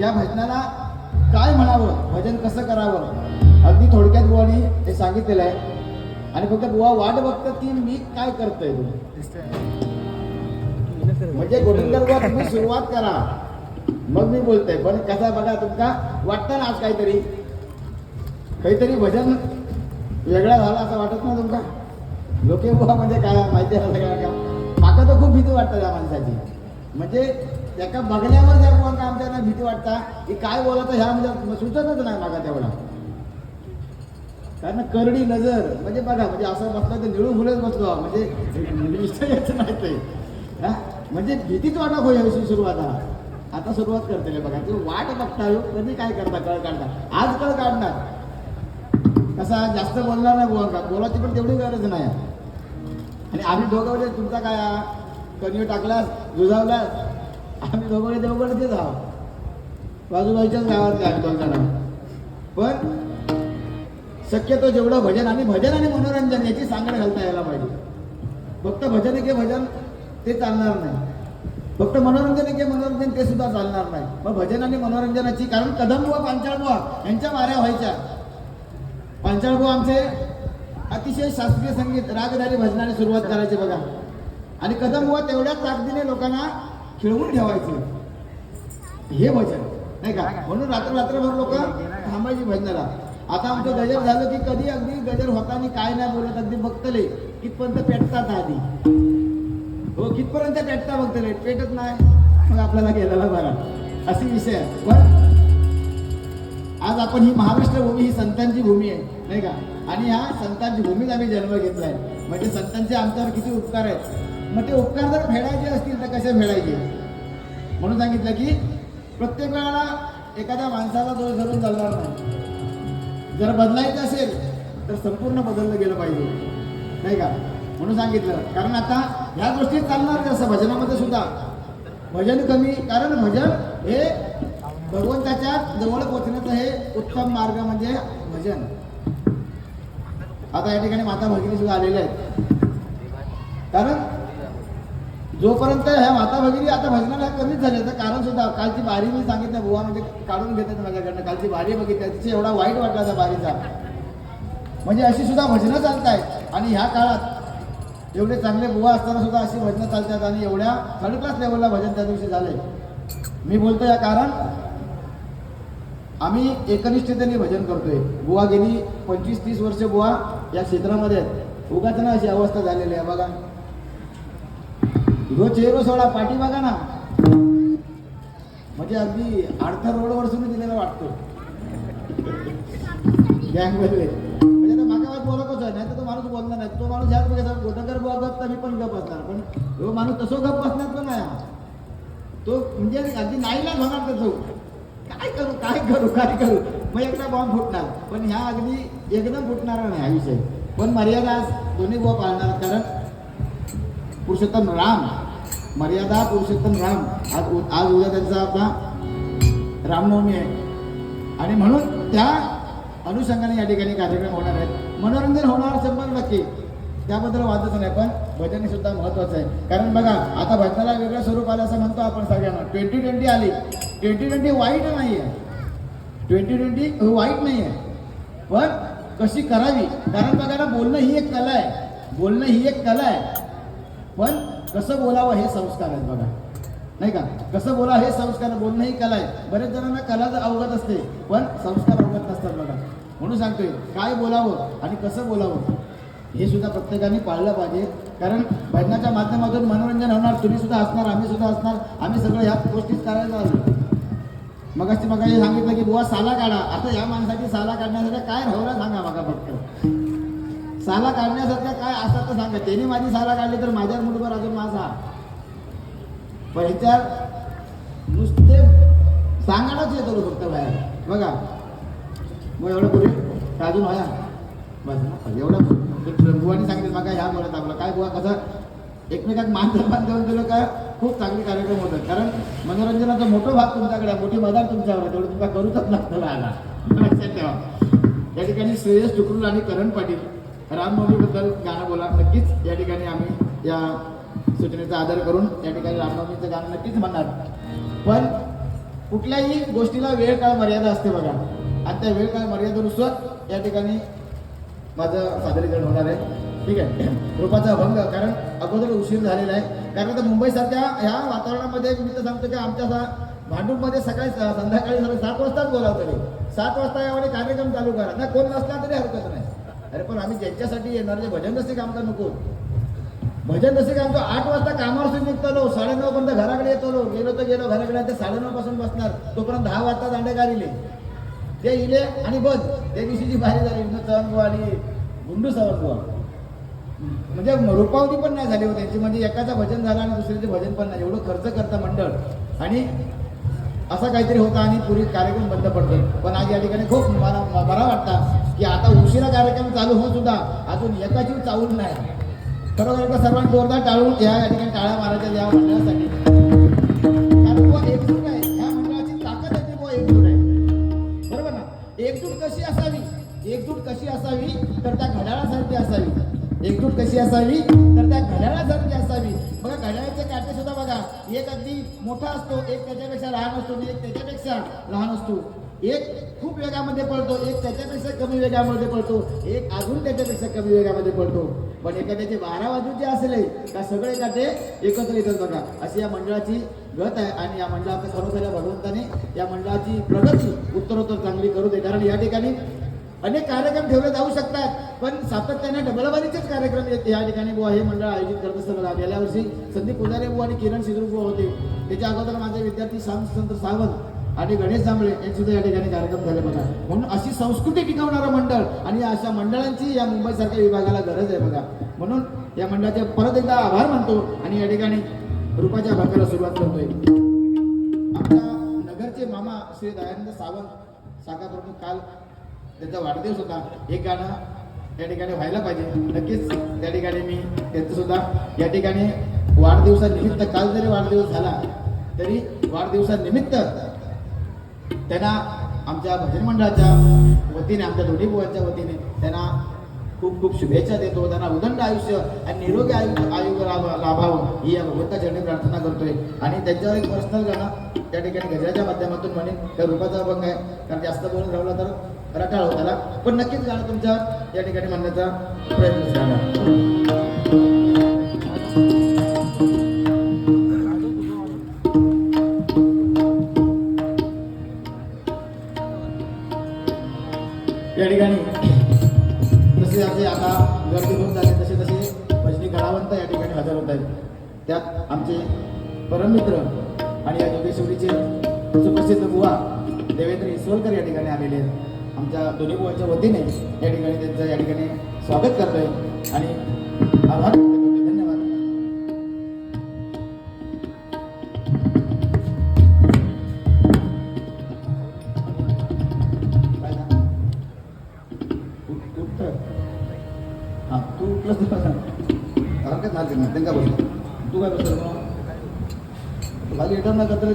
या भजनाला काय म्हणावं भजन कसं करावं? अगदी थोडक्यात बुवानी हे सांगितलेलं आहे. आणि फक्त बुवा वाट बघतात की मी काय करतोय म्हणजे गोविंदर बुवा तुम्ही सुरुवात करा. मग मी बोलतोय. पण कसा बघा तुमका वाटतं ना आज काहीतरी? काहीतरी भजन वेगळा झाला असं वाटत ना तुमका लोके बुवा म्हणजे काय माहिती आहे सगळ्या का? माका तर खूप भीती वाटतं त्या माणसाची. म्हणजे एका बघण्यावर जर बुवा आमच्या भीती वाटता की काय बोलायचं ह्या म्हणजे सुचतच नाही मागा तेवढा. कारण करडी नजर म्हणजे बघा म्हणजे असं बसलं तर निळू फुलच बसलो म्हणजे विषयच नाही ते. हा? म्हणजे भीतीच वाटत होय सुरुवात हा. आता सुरुवात करते बघा. ते वाट बघता हो, कधी काय करता कळ काढता. आज कळ काढणार. कसा जास्त बोलणार नाही बोला का? बोलाची पण तेवढी गरज नाही. आणि आम्ही दोघं म्हणजे तुमचा काय हा? कणीव टाकलास दुधावलास? आम्ही दोघं म्हणजे दोघं तेच आहोत. बाजूबाजूच्याच गावात घालतो दोघ पण शक्यतो जेवढं भजन आणि भजन आणि मनोरंजन याची सांगड घालता यायला पाहिजे. फक्त भजन एक भजन ते चालणार नाही. फक्त मनोरंजन एक मनोरंजन ते सुद्धा चालणार नाही. मग भजन आणि मनोरंजनाची कारण कदमबुवा पांचाळबुवा यांच्या माऱ्या व्हायच्या. पांचाळबुवा आमचे अतिशय शास्त्रीय संगीत रागधारी भजनाने सुरुवात करायची बघा. आणि कदमबुवा तेवढ्याच ताकदीने लोकांना खिळवून ठेवायचं. हे भजन नाही का? म्हणून रात्र रात्रभर लोक थांबायची भजनाला. आता आमचं गजर झालं की कधी अगदी गजर होताना काय नाही बोलत अगदी बघतले. कितपर्यंत पेटतात आधी? हो कितपर्यंत पेटता बघतले? पेटत नाही. मग आपल्याला गेलेला बरा. असे विषय आहे. पण आज आपण ही महाराष्ट्र भूमी ही संतांची भूमी आहे नाही का? आणि ह्या संतांची भूमीत आम्ही जन्म घेतलाय. म्हणजे संतांचे आमच्यावर किती उपकार आहेत. मग ते उपकार जर फेडायचे असतील तर कसे फेडायचे? म्हणून सांगितलं की प्रत्येक वेळेला एखाद्या माणसाला दोष धरून चालणार नाही. जर बदलायचं असेल तर संपूर्ण बदललं गेलं पाहिजे. नाही का? म्हणून सांगितलं. कारण आता ह्या गोष्टी चालणार नाही असं भजनामध्ये सुद्धा. भजन कमी कारण भजन हे भगवंताच्या जवळ पोचण्याचं हे उत्तम मार्ग म्हणजे भजन. आता या ठिकाणी माता भगिनी सुद्धा आलेल्या आहेत. कारण जोपर्यंत ह्या माता भगिनी आता भजनाला कमीच झाले तर कारण सुद्धा कालची बारी मी सांगितलं बुवा म्हणजे काढून घेतात माझ्याकडनं. कालची बारी बघितली तिथे एवढा वाईट वाटला त्या बारीचा. म्हणजे अशी सुद्धा भजनं चालत आहेत आणि ह्या काळात एवढे चांगले बुवा असताना सुद्धा अशी भजनं चालतात आणि एवढ्या थर्ड क्लास लेवलला भजन त्या दिवशी झाले मी बोलतो या कारण आम्ही एकनिष्ठतेने भजन करतोय. बुवा गेली पंचवीस तीस वर्ष बुवा या क्षेत्रामध्ये आहेत. उगाच ना अशी अवस्था झालेली आहे. बघा तो चेहरो सोडा पाठी बघा ना. म्हणजे अगदी अडथर रोडवर सुरू दिलेला वाटतो. गँगमध्ये म्हणजे आता मागा बोलतच आहे नाही तर तो माणूस बोलणार नाही. तो माणूस ह्याच बघायचा गोटकर बोलतात गप तर मी पण गप असणार. पण तो माणूस तसो गप बसणार पण नाही तो म्हणजे अगदी नाईलाच होणार त्याचो. काय करू काय करू काय करू? मग एकदा बॉम्ब फुटणार. पण ह्या अगदी एकदम फुटणार नाही हा विषय. पण मर्यादा आज दोन्ही बुवा पाळणार कारण पुरुषोत्तम राम मर्यादा पुरुषोत्तम राम. आज आज उद्या त्यांचा आपला रामनवमी आहे. आणि म्हणून त्या अनुषंगाने या ठिकाणी कार्यक्रम होणार आहेत. मनोरंजन होणार शंभर नक्की. त्याबद्दल वादच नाही पण भजन सुद्धा महत्वाचं आहे. कारण बघा आता भजनाला वेगळं स्वरूप आलं असं म्हणतो आपण सगळ्यांना. ट्वेंटी ट्वेंटी आली. ट्वेंटी ट्वेंटी वाईट नाही आहे ट्वेंटी ट्वेंटी वाईट नाही आहे पण कशी करावी? कारण बघा ना बोलणं ही एक कला आहे. बोलणं ही एक कला आहे. पण कसं बोलावं हे संस्कार आहेत बघा. नाही का? कसं बोला हे संस्कार बोलणं ही कला आहे. बरेच जणांना कला तर अवगत असते पण संस्कार अवगत नसतात बघा. म्हणून सांगतोय काय बोलावं आणि कसं बोलावं हे सुद्धा प्रत्येकाने पाळलं पाहिजे. कारण भजनाच्या माध्यमातून मनोरंजन होणार तुम्ही सुद्धा असणार आम्ही सुद्धा असणार आम्ही सगळं ह्या गोष्टीच करायचं आलो. मग मग सांगितलं की बुवा साला काढा. आता या माणसाची साला काढण्यासाठी काय राहूला सांगा बघा फक्त. साला काढण्यासारखं काय असं तर सांगा. त्याने माझी साला काढली तर माझ्यावर मुठभर अजून माझा. पण ह्याच्यात नुसते सांगायलाच येतो फक्त बाहेर. बघा. मग एवढं पुढे अजून व्हाया बस ना. एवढं बुवानी सांगितलं बघा ह्या बोलत आपलं. काय बुवा कसं? एकमेकात मान सन्मान देऊन दिलं का? खूप चांगले कार्यक्रम होतात. कारण मनोरंजनाचा मोठा भाग तुमच्याकडे मोठी मदार तुमच्यावर आहे, तेवढं तुम्हाला करूच लागतं राहायला. लक्षात ठेवा. या ठिकाणी श्रेयस टुकरूल आणि करण पाटील. रामनवमीबद्दल गाणं बोला. नक्कीच या ठिकाणी आम्ही या सूचनेचा आदर करून या ठिकाणी रामनवमीचं गाणं नक्कीच म्हणणार. पण कुठल्याही गोष्टीला वेळ काळ मर्यादा असते बघा. आणि त्या वेळ काळ मर्यादेनुसार या ठिकाणी माझं सादरीकरण होणार आहे. ठीक आहे. रूपाचा भंग कारण अगोदर उशीर झालेला आहे. कारण आता मुंबईसारख्या ह्या वातावरणामध्ये मी तर सांगतो की आमच्या भांडूपमध्ये सकाळी संध्याकाळी सात वाजताच बोलावतो सात वाजता यावेळी कार्यक्रम चालू करा. ना कोण नसला तरी हरकत नाही. अरे पण आम्ही ज्यांच्यासाठी येणार जे भजन रसिक आमचा नको. भजन रसिक आमचं आठ वाजता कामावर सुद्धा निघतो साडेनऊ पर्यंत घराकडे येतो गेलो तर गेलो. घराकडे ते साडेनऊ पासून बसणार. तोपर्यंत दहा वाजता दांडे इले ते इले आणि बस त्या दिवशीची भारी झाली. न चव्हाण आणि गुंडू सावंत म्हणजे रुपावती पण नाही झाली होती त्यांची. म्हणजे एकाचं भजन झालं आणि दुसऱ्याचे भजन पण नाही. एवढं खर्च करतं मंडळ. आणि असा काहीतरी होता आणि पूर्वी कार्यक्रम बंद पडतो पण आज या ठिकाणी खूप मला बरा वाटता की आता उशिरा कार्यक्रम चालू होऊन सुद्धा अजून एकाची चावून नाही. खरोखर एकदा सर्वांनी जोरदार टाळून या या ठिकाणी टाळ्या मारायच्या या मंडळासाठी. कारण बुवा एकजूट आहे. ह्या मंडळाची ताकद आहे ती एकजूट आहे. बरोबर ना? एकजूट कशी असावी? एकजूट कशी असावी? तर त्या घड्याळासारखी असावी. एकजूट कशी असावी? तर त्या घड्याळासारखी असावी. एक अगदी मोठा असतो एक त्याच्यापेक्षा लहान असतो आणि एक त्याच्यापेक्षा लहान असतो. एक खूप वेगामध्ये पळतो एक त्याच्यापेक्षा कमी वेगामध्ये पळतो एक अजून त्याच्यापेक्षा कमी वेगामध्ये पळतो. पण एखाद्याचे बारा बाजूचे असले का सगळे काटे एकत्र येतात बघा. अशी या मंडळाची गत आहे आणि या मंडळाचं खरोखर या भगवंताने या मंडळाची प्रगती उत्तरोत्तर चांगली करू दे. कारण या ठिकाणी अनेक कार्यक्रम ठेवले जाऊ शकतात. पण सातत्याने डबलवारीचेच कार्यक्रम या ठिकाणी बुवा हे मंडळ आयोजित करत असताना गेल्या वर्षी संदीप पुजारे बुवा आणि किरण शिद्रू बुवा होते. त्याच्या अगोदर माझे विद्यार्थी श्यामचंद्र सावंत आणि गणेश जांभळे यांचे सुद्धा या ठिकाणी कार्यक्रम झाले बघा. म्हणून अशी संस्कृती टिकवणारं मंडळ आणि अशा मंडळांची या मुंबईसारख्या विभागाला गरज आहे बघा. म्हणून या मंडळाचे परत एकदा आभार मानतो आणि या ठिकाणी रूपाच्या भागाला सुरुवात करतोय. आमच्या नगरचे मामा श्री दयानंद सावंत शाखा प्रमुख काल त्यांचा वाढदिवस होता. हे गाणं त्या ठिकाणी व्हायला पाहिजे. नक्कीच त्या ठिकाणी मी त्यांचं सुद्धा या ठिकाणी वाढदिवसानिमित्त काल जरी वाढदिवस झाला तरी वाढदिवसानिमित्त त्यांना आमच्या भजन मंडळाच्या वतीने आमच्या दोन्ही बुवांच्या वतीने त्यांना खूप खूप शुभेच्छा देतो. त्यांना उदंड आयुष्य आणि निरोगी आयु आयुग लाभ लाभावं ही या भगवंता चरणी प्रार्थना करतोय. आणि त्यांच्यावर एक पर्सनल गाणं त्या ठिकाणी गजराच्या माध्यमातून म्हणेन त्या रूपाचा अभंग आहे. कारण जास्त बोलून राहिला तर रटाळ होताला पण नक्कीच गाणं तुमचा या ठिकाणी म्हणण्याचा प्रयत्न झाला. दोन्ही बुवांच्या वतीने या ठिकाणी त्यांचं या ठिकाणी स्वागत करतोय आणि आभार. धन्यवाद काय. हा, तू उठलास तर बसा. हरकत नाही त्यांना, त्यांना बस. तू काय बसला? खाली येणार ना कत्र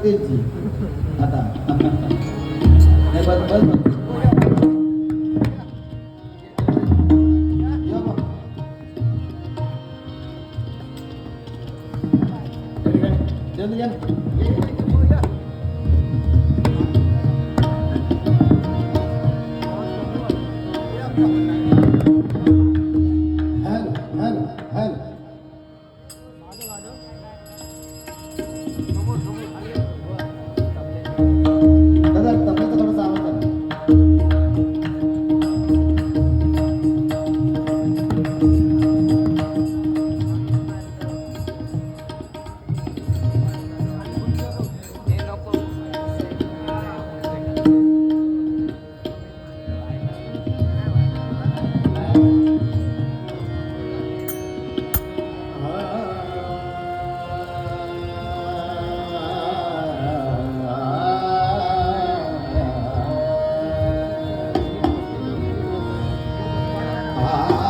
Ah.